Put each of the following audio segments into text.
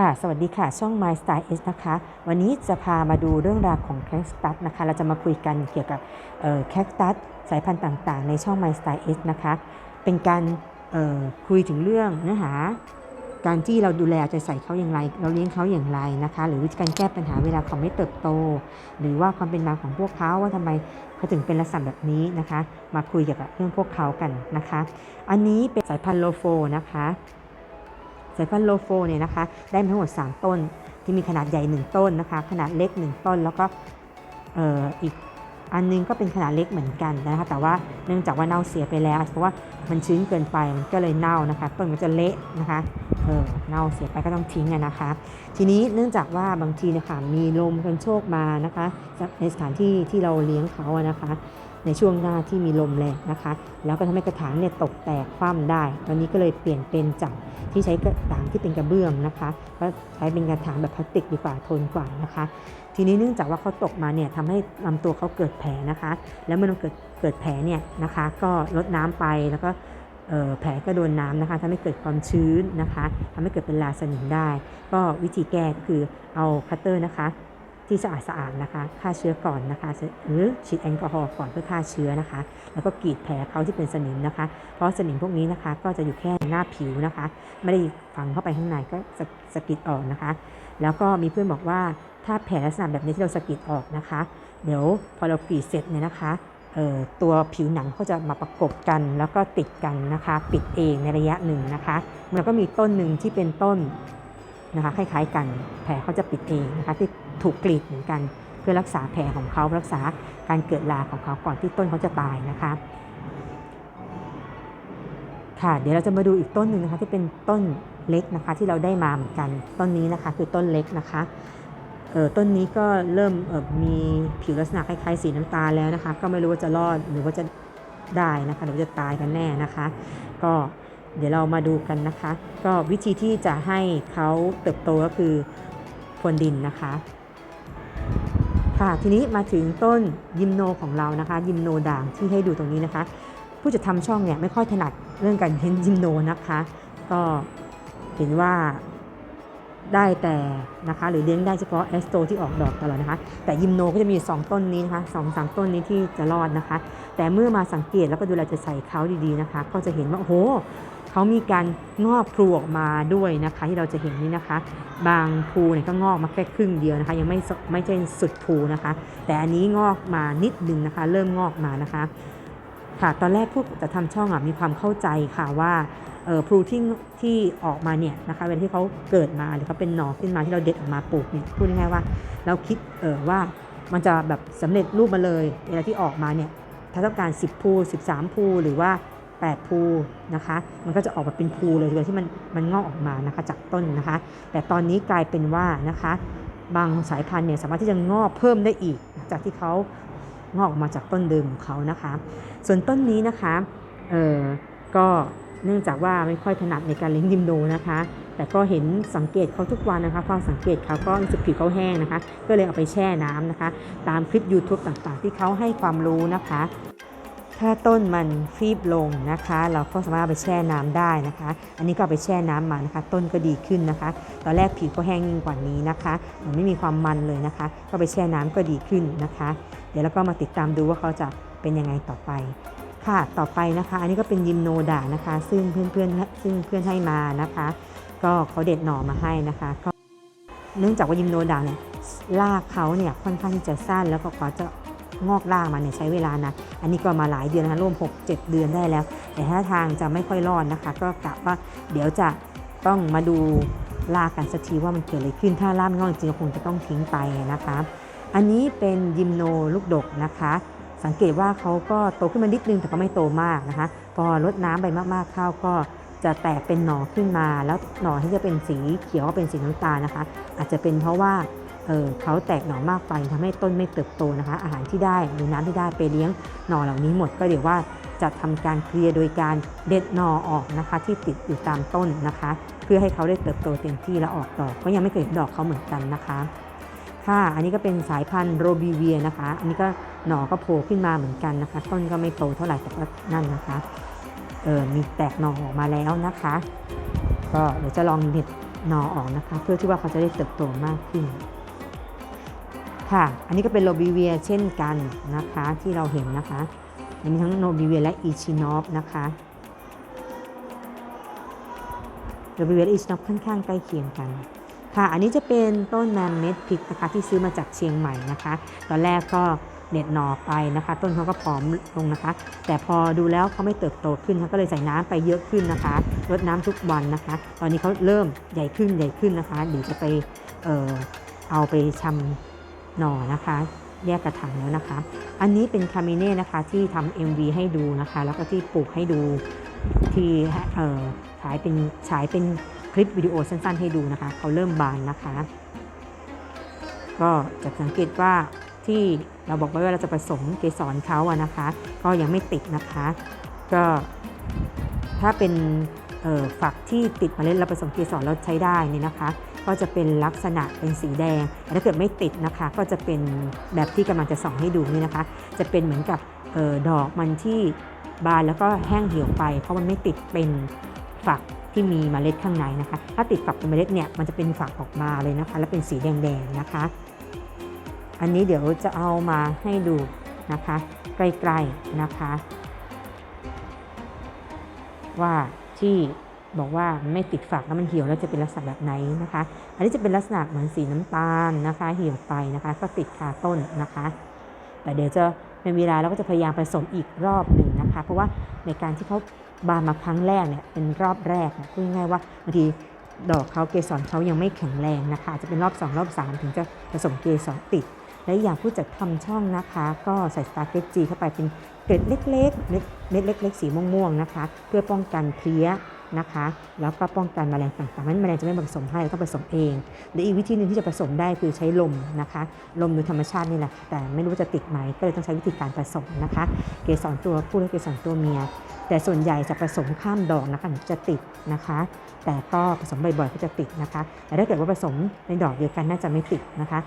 ค่ะ สวัสดีค่ะ ช่อง My Style S นะคะ วันนี้จะพามาดูเรื่องราวของแคคตัสนะคะ เราจะมาคุยกันเกี่ยวกับแคคตัสสายพันธุ์ต่างๆ ในช่อง My Style S นะคะ เป็นการคุยถึงเรื่องเนื้อหา การที่เราดูแลเอาใจใส่เขาอย่างไร เราเลี้ยงเขาอย่างไรนะคะ หรือวิธีการแก้ปัญหาเวลาเขาไม่เติบโต หรือว่าความเป็นมาของพวกเขาว่าทำไมเขาถึงเป็นลักษณะแบบนี้นะคะ มาคุยเกี่ยวกับเรื่องพวกเขากันนะคะ อันนี้เป็นสายพันธุ์โลโฟนะคะ สายพันธุ์โลโฟเนี่ยนะคะ ได้มาทั้งหมด 3 ต้น ที่มีขนาดใหญ่ 1 ต้นนะคะ ขนาดเล็ก 1 ต้น แล้วก็เอ่ออีกอันนึงก็เป็นขนาดเล็กเหมือนกันนะคะ แต่ว่าเนื่องจากว่าเน่าเสียไปแล้ว เพราะว่ามันชื้นเกินไป มันก็เลยเน่านะคะ ต้นมันจะเละนะคะ เออ เน่าเสียไปก็ต้องทิ้งนะคะ ทีนี้เนื่องจากว่าบางทีนี่ยค่ะมีลมกันโชกมานะคะ ในสถานที่ที่เราเลี้ยงเขาอะนะคะ ในช่วงหน้าที่มีลมแรงนะคะ แล้วก็ทำให้กระถางเนี่ยตกแตกคว่ำได้ ตอนนี้ก็เลยเปลี่ยนเป็นจากที่ใช้กระถางที่เป็นกระเบื้องนะคะ ก็ใช้เป็นกระถางแบบพลาสติกดีกว่าทนกว่านะคะ ทีนี้เนื่องจากว่าเขาตกมาเนี่ยทำให้ลำตัวเขาเกิดแผลนะคะ แล้วเมื่อมันเกิดเกิดแผลเนี่ยนะคะ ก็ลดน้ำไปแล้วก็แผลก็โดนน้ำนะคะทำให้เกิดความชื้นนะคะทำให้เกิดเป็นลาสนิมได้ ก็วิธีแก้ก็คือเอาคัตเตอร์นะคะ ที่สะอาดสะอาดนะคะฆ่าเชื้อก่อนนะคะ หรือฉีดแอลกอฮอล์ก่อนเพื่อฆ่าเชื้อนะคะ แล้วก็กรีดแผลเขาที่เป็นสนิมนะคะ เพราะสนิมพวกนี้นะคะ ก็จะอยู่แค่หน้าผิวนะคะ ไม่ได้ฝังเข้าไปข้างในก็สะสะกิดออกนะคะ แล้วก็มีเพื่อนบอกว่าถ้าแผลลักษณะแบบนี้ที่เราสะกิดออกนะคะ เดี๋ยวพอเรากรีดเสร็จเนี่ยนะคะตัวผิวหนังเขาจะมาประกบกันแล้วก็ติดกันนะคะ ปิดเองในระยะหนึ่งนะคะ มันก็มีต้นหนึ่งที่เป็นต้น นะคะคล้ายๆกัน แผลเขาจะปิดเองนะคะที่ถูกกรีดเหมือนกัน เพื่อรักษาแผลของเขารักษาการเกิดราของเขาก่อนที่ต้นเขาจะตายนะคะค่ะเดี๋ยวเราจะมาดูอีกต้นหนึ่งนะคะที่เป็นต้นเล็กนะคะที่เราได้มาเหมือนกันต้นนี้นะคะคือต้นเล็กนะคะเออต้นนี้ก็เริ่มออมีผิวลักษณะคล้ายๆสีน้ำตาลแล้วนะคะ ก็ไม่รู้ว่าจะรอดหรือว่าจะได้นะคะหรือว่าจะตายกันแน่นะคะ ก็ เดี๋ยวเรามาดูกันนะคะ ก็วิธีที่จะให้เขาเติบโตก็คือพรวนดินนะคะค่ะทีนี้มาถึงต้นยิมโนของเรานะคะยิมโนด่างที่ให้ดูตรงนี้นะคะ ผู้จะทำช่องเนี่ยไม่ค่อยถนัดเรื่องการเพ้นยิมโนนะคะ ก็เห็นว่าได้แต่นะคะหรือเลี้ยงได้เฉพาะแอสโตที่ออกดอกตลอดนะคะ แต่ยิมโนก็จะมี 2 ต้นนี้นะคะสองสามต้นนี้ที่จะรอดนะคะ แต่เมื่อมาสังเกตแล้วก็ดูแลจะใส่เขาดีๆนะคะ ก็จะเห็นว่าโอ้โห เขามีการงอกพลูออกมาด้วยนะคะ ที่เราจะเห็นนี่นะคะ บางพลูเนี่ยก็งอกมาแค่ครึ่งเดียวนะคะ ยังไม่ไม่ใช่สุดพลูนะคะ แต่อันนี้งอกมานิดนึงนะคะ เริ่มงอกมานะคะ ค่ะตอนแรกพวกจะทำช่องอะมีความเข้าใจค่ะว่าเออพลูที่ที่ออกมาเนี่ยนะคะเวลาที่เขาเกิดมาหรือเขาเป็นหน่อขึ้นมาที่เราเด็ดออกมาปลูกเนี่ยพูดง่ายๆว่า เราคิดเออว่ามันจะแบบสำเร็จรูปมาเลยเวลาที่ออกมาเนี่ยถ้าต้องการ 10ภู13ภูหรือว่า 8ภูนะคะ มันก็จะออกมาเป็นภูเลยโดยที่มันมันงอกออกมานะคะจากต้นนะคะ แต่ตอนนี้กลายเป็นว่านะคะ บางสายพันธุ์เนี่ยสามารถที่จะงอกเพิ่มได้อีก จากที่เขางอกออกมาจากต้นเดิมของเขานะคะ ส่วนต้นนี้นะคะเออก็เนื่องจากว่าไม่ค่อยถนัดในการเลี้ยงยิมโนนะคะ แต่ก็เห็นสังเกตเขาทุกวันนะคะความสังเกตเขาก็รู้สึกผิวเขาแห้งนะคะ ก็เลยเอาไปแช่น้ำนะคะ ตามคลิป YouTube ต่างๆ ที่เขาให้ความรู้นะคะ ถ้าต้นมันฟีบลงนะคะ เราก็สามารถไปแช่น้ำได้นะคะ อันนี้ก็ไปแช่น้ำมานะคะ ต้นก็ดีขึ้นนะคะ ตอนแรกผิวก็แห้งยิ่งกว่านี้นะคะเหมือนไม่มีความมันเลยนะคะ ก็ไปแช่น้ำก็ดีขึ้นนะคะ เดี๋ยวเราก็มาติดตามดูว่าเขาจะเป็นยังไงต่อไปค่ะ ต่อไปนะคะ อันนี้ก็เป็นยิมโนด่านะคะ ซึ่งเพื่อนๆ ซึ่งเพื่อนให้มานะคะ ก็เขาเด็ดหน่อมาให้นะคะก็เนื่องจากว่ายิมโนดาเนี่ยรากเขาเนี่ยค่อนข้างที่จะสั้นแล้วก็กว่าจะ งอกรากมาเนี่ยใช้เวลานะ อันนี้ก็มาหลายเดือนนะคะร่วม 6-7 เดือนได้แล้ว แต่ถ้าทางจะไม่ค่อยรอดนะคะ ก็กะว่าเดี๋ยวจะต้องมาดูรากกันสักทีว่ามันเกิดอะไรขึ้นถ้ารากไม่งอกจริงๆก็คงจะต้องทิ้งไปนะคะ อันนี้เป็นยิมโนลูกดกนะคะ สังเกตว่าเขาก็โตขึ้นมานิดนึงแต่ก็ไม่โตมากนะคะ พอลดน้ำไปมากๆเข้าก็จะแตกเป็นหน่อขึ้นมา แล้วหน่อที่จะเป็นสีเขียวก็เป็นสีน้ำตาลนะคะ อาจจะเป็นเพราะว่า เเขาแตกหน่อมากไปทำให้ต้นไม่เติบโตนะคะ อาหารที่ได้หรือน้ำที่ได้ไปเลี้ยงหน่อเหล่านี้หมดก็เดี๋ยวว่าจะทำการเคลียร์โดยการเด็ดหน่อออกนะคะ ที่ติดอยู่ตามต้นนะคะ เพื่อให้เขาได้เติบโตเต็มที่และออกดอกก็ยังไม่เคยเห็นดอกเขาเหมือนกันนะคะค่ะอันนี้ก็เป็นสายพันธุ์โรบีเวียนะคะ อันนี้ก็หน่อก็โผล่ขึ้นมาเหมือนกันนะคะ ต้นก็ไม่โตเท่าไหร่แต่ก็นั่นนะคะเออมีแตกหน่อออกมาแล้วนะคะ ก็เดี๋ยวจะลองเด็ดหน่อออกนะคะ เพื่อที่ว่าเขาจะได้เติบโตมากขึ้น ค่ะ อันนี้ก็เป็นโรบิเวียเช่นกันนะคะที่เราเห็นนะคะมีทั้งโนบิเวียและอีชินอฟนะคะโรบิเวียและอีชินอฟค่อนข้างใกล้เคียงกันค่ะ อันนี้จะเป็นต้นแมมเม็ดพริกนะคะที่ซื้อมาจากเชียงใหม่นะคะ ตอนแรกก็เด็ดหน่อไปนะคะ ต้นเขาก็ผอมลงนะคะ แต่พอดูแล้วเขาไม่เติบโตขึ้นค่ะก็เลยใส่น้ำไปเยอะขึ้นนะคะรดน้ำทุกวันนะคะ ตอนนี้เขาเริ่มใหญ่ขึ้นใหญ่ขึ้นนะคะเดี๋ยวจะไปเอ่อเอาไปชำ หน่อนะคะแยกกระถางแล้วนะคะ อันนี้เป็นคาเมเน่นะคะที่ทำ MV ให้ดูนะคะ แล้วก็ที่ปลูกให้ดูที่เอ่อฉายเป็นฉายเป็นคลิปวิดีโอสั้นๆ ให้ดูนะคะ เขาเริ่มบานนะคะ ก็จะสังเกตว่าที่เราบอกไว้ว่าเราจะผสมเกสรเขาอะนะคะ ก็ยังไม่ติดนะคะ ก็ถ้าเป็นฝักที่ติดมเมล็ดเราผสมเกสรเราใช้ได้นี่นะคะ ก็จะเป็นลักษณะเป็นสีแดงแต่ถ้าเกิดไม่ติดนะคะ ก็จะเป็นแบบที่กำลังจะส่องให้ดูนี่นะคะ จะเป็นเหมือนกับออดอกมันที่บานแล้วก็แห้งเหี่ยวไป เพราะมันไม่ติดเป็นฝักที่มีเมล็ดข้างในนะคะ ถ้าติดฝักเป็นเมล็ดเนี่ยมันจะเป็นฝักออกมาเลยนะคะ แล้วเป็นสีแดงๆนะคะ อันนี้เดี๋ยวจะเอามาให้ดูนะคะใกล้ๆนะคะ ว่าที่ บอกว่าไม่ติดฝักแล้วมันเหี่ยวแล้วจะเป็นลักษณะแบบไหนนะคะ อันนี้จะเป็นลักษณะเหมือนสีน้ำตาลนะคะ เหี่ยวไปนะคะ ก็ติดคาต้นนะคะ แต่เดี๋ยวจะเป็นเวลาเราก็จะพยายามผสมอีกรอบหนึ่งนะคะ เพราะว่าในการที่เขาบานมาครั้งแรกเนี่ยเป็นรอบแรกนะพูดง่ายๆว่าบางทีดอกเขาเกสรเขายังไม่แข็งแรงนะคะจะเป็นรอบ 2 รอบ 3 ถึงจะผสมเกสรติด และอย่างผู้จัดทำช่องนะคะ ก็ใส่สตาร์เกตจีเข้าไปเป็น เกล็ดเล็กๆเม็ดเล็ก ๆ สีม่วงๆนะคะ เพื่อป้องกันเพลี้ยนะคะ แล้วก็ป้องกันแมลงต่างๆนั้นแมลงจะไม่ผสมให้เราต้องผสมเองหรืออีกวิธีหนึ่งที่จะผสมได้คือใช้ลมนะคะ ลมโดยธรรมชาตินี่แหละ แต่ไม่รู้ว่าจะติดไหมก็เลยต้องใช้วิธีการผสมนะคะ เกสรตัวผู้และเกสรตัวเมีย แต่ส่วนใหญ่จะผสมข้ามดอกนะคะจะติดนะคะ แต่ก็ผสมบ่อยๆก็จะติดนะคะ แต่ถ้าเกิดว่าผสมในดอกเดียวกันน่าจะไม่ติดนะคะ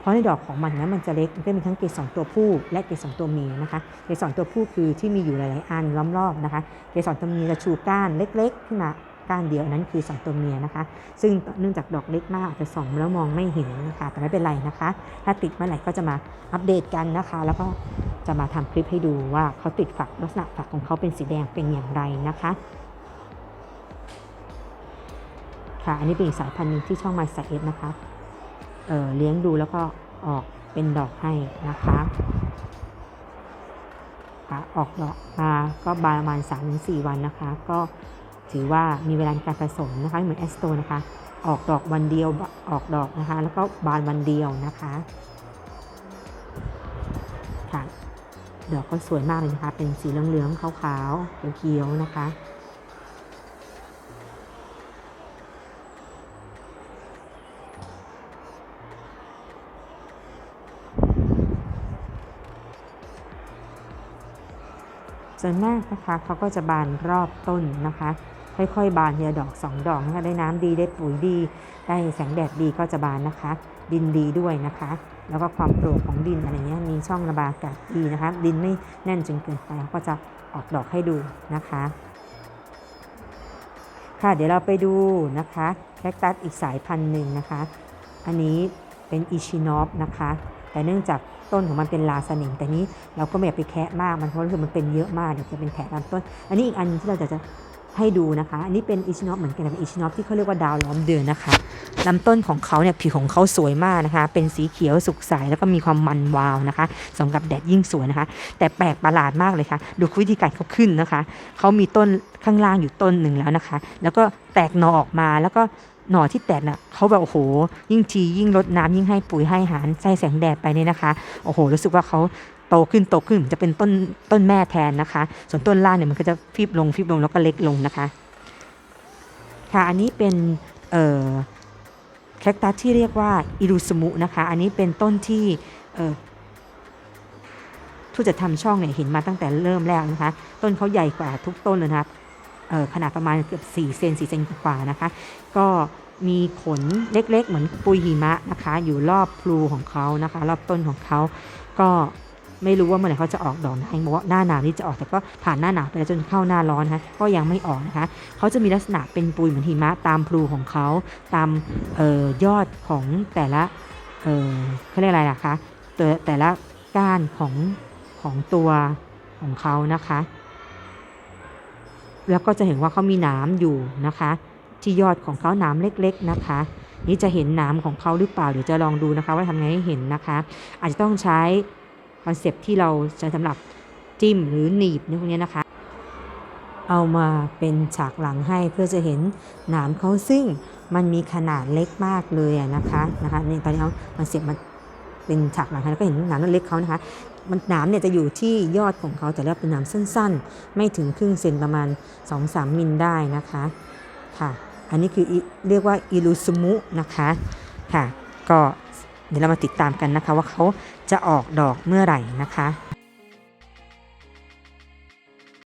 เพราะในดอกของมันนะมันจะเล็กมันก็มีทั้งเกสรตัวผู้และเกสรตัวเมียนะคะ เกสรตัวผู้คือที่มีอยู่หลาย ๆ อันล้อมรอบนะคะ เกสรตัวเมียจะชูก้านเล็ก ๆ ขึ้นมาก้านเดียวนั้นคือสองตัวเมียนะคะ ซึ่งเนื่องจากดอกเล็กมากอาจจะส่องแล้วมองไม่เห็นนะคะแต่ไม่เป็นไรนะคะ ถ้าติดเมื่อไหร่ก็จะมาอัปเดตกันนะคะ แล้วก็จะมาทำคลิปให้ดูว่าเขาติดฝักลักษณะฝักของเขาเป็นสีแดงเป็นอย่างไรนะคะค่ะอันนี้เป็นอีกสายพันธุ์หนึงที่ช่องมาสเอฟนะคะ เเลี้ยงดูแล้วก็ออกเป็นดอกให้นะคะคะออกดอกมาก็บาประมาณ3-4 วันนะคะ ก็ถือว่ามีเวลาการผสมนะคะเหมือนแอสโตนะคะ ออกดอกวันเดียวออกดอกนะคะ แล้วก็บานวันเดียวนะคะค่ะดอกก็สวยมากเลยนะคะ เป็นสีเหลืองๆขาวๆเขียวๆนะคะ ส่วนมากนะคะเขาก็จะบานรอบต้นนะคะ ค่อยๆ บานทีละดอกสองดอกนะคะได้น้ำดีได้ปุ๋ยดี ได้แสงแดดดีก็จะบานนะคะ ดินดีด้วยนะคะ แล้วก็ความโปร่งของดินอะไรเงี้ยมีช่องระบายอากาศดีนะคะ ดินไม่แน่นจนเกินไปก็จะออกดอกให้ดูนะคะ ค่ะเดี๋ยวเราไปดูนะคะแคคตัสอีกสายพันธุ์หนึ่งนะคะ อันนี้เป็นอิชินอฟนะคะ แต่เนื่องจาก ต้นของมันเป็นลาสนิมแต่นี้เราก็ไม่อยากไปแคะมากมันเพราะรู้สึกมันเป็นเยอะมากเดี๋ยวจะเป็นแผลลำต้น อันนี้อีกอันที่เราจะจะ ให้ดูนะคะ อันนี้เป็นอิชินอฟเหมือนกันเป็นอิชินอฟที่เขาเรียกว่าดาวล้อมเดือนนะคะลำต้นของเขาเนี่ยผิวของเขาสวยมากนะคะ เป็นสีเขียวสุกใสแล้วก็มีความมันวาวนะคะสำหรับแดดยิ่งสวยนะคะ แต่แปลกประหลาดมากเลยค่ะ ดูวิธีการเขาขึ้นนะคะ เขามีต้นข้างล่างอยู่ต้นหนึ่งแล้วนะคะ แล้วก็แตกหน่อออกมาแล้วก็หน่อที่แตกน่ะเขาแบบโอ้โห ยิ่งทียิ่งรดน้ำยิ่งให้ปุ๋ยให้อาหารใส่แสงแดดไปเนี่ยนะคะ โอ้โห รู้สึกว่าเขา โตขึ้นโตขึ้นจะเป็นต้นต้นแม่แทนนะคะ ส่วนต้นล่างเนี่ยมันก็จะฟีบลงฟีบลงแล้วก็เล็กลงนะคะ ค่ะอันนี้เป็นเอ่อแคคตัสที่เรียกว่าอิรุสมุนะคะ อันนี้เป็นต้นที่เอ่อผู้จัดทำช่องเนี่ยเห็นมาตั้งแต่เริ่มแรกนะคะ ต้นเขาใหญ่กว่าทุกต้นเลยนะครับขนาดประมาณเกือบ4เซน4เซนกว่านะคะ ก็มีขนเล็กๆ เหมือนปุยหิมะนะคะ อยู่รอบพลูของเขานะคะ รอบต้นของเขาก็ ไม่รู้ว่าเมื่อไหร่เขาจะออกดอกนะคะบอกว่าหน้าหนาวนี่จะออกแต่ก็ผ่านหน้าหนาวไปแล้วจนเข้าหน้าร้อนนะคะก็ยังไม่ออกนะคะเขาจะมีลักษณะเป็นปุยเหมือนหิมะตามพลูของเขาตามออยอดของแต่ละเขาเรียกอะไรล่ะคะแต่แต่ละก้านของของตัวของเขานะคะ แล้วก็จะเห็นว่าเขามีหนามอยู่นะคะ ที่ยอดของเขาหนามเล็ก ๆนะคะ นี่จะเห็นหนามของเขาหรือเปล่าเดี๋ยวจะลองดูนะคะ ว่าทำไงให้เห็นนะคะ อาจจะต้องใช้ คอนเซปต์ที่เราใช้สำหรับจิ้มหรือหนีบเนี่พวกนี้นะคะ เอามาเป็นฉากหลังให้เพื่อจะเห็นหนามเขาซึ่งมันมีขนาดเล็กมากเลยนะคะนะคะนี่ตอนนี้เอาคอนเซปต์มาเป็นฉากหลังให้แล้วก็เห็นหนามเล็กเขานะคะ มันหนามเนี่ยจะอยู่ที่ยอดของเขาแต่ละเป็นหนามสั้นๆ ไม่ถึงครึ่งเซนประมาณ 2-3 มิลได้นะคะค่ะอันนี้คือเรียกว่าอิลูซุมุนะคะค่ะ ก็เดี๋ยวเรามาติดตามกันนะคะว่าเขา จะออกดอกเมื่อไหร่นะคะ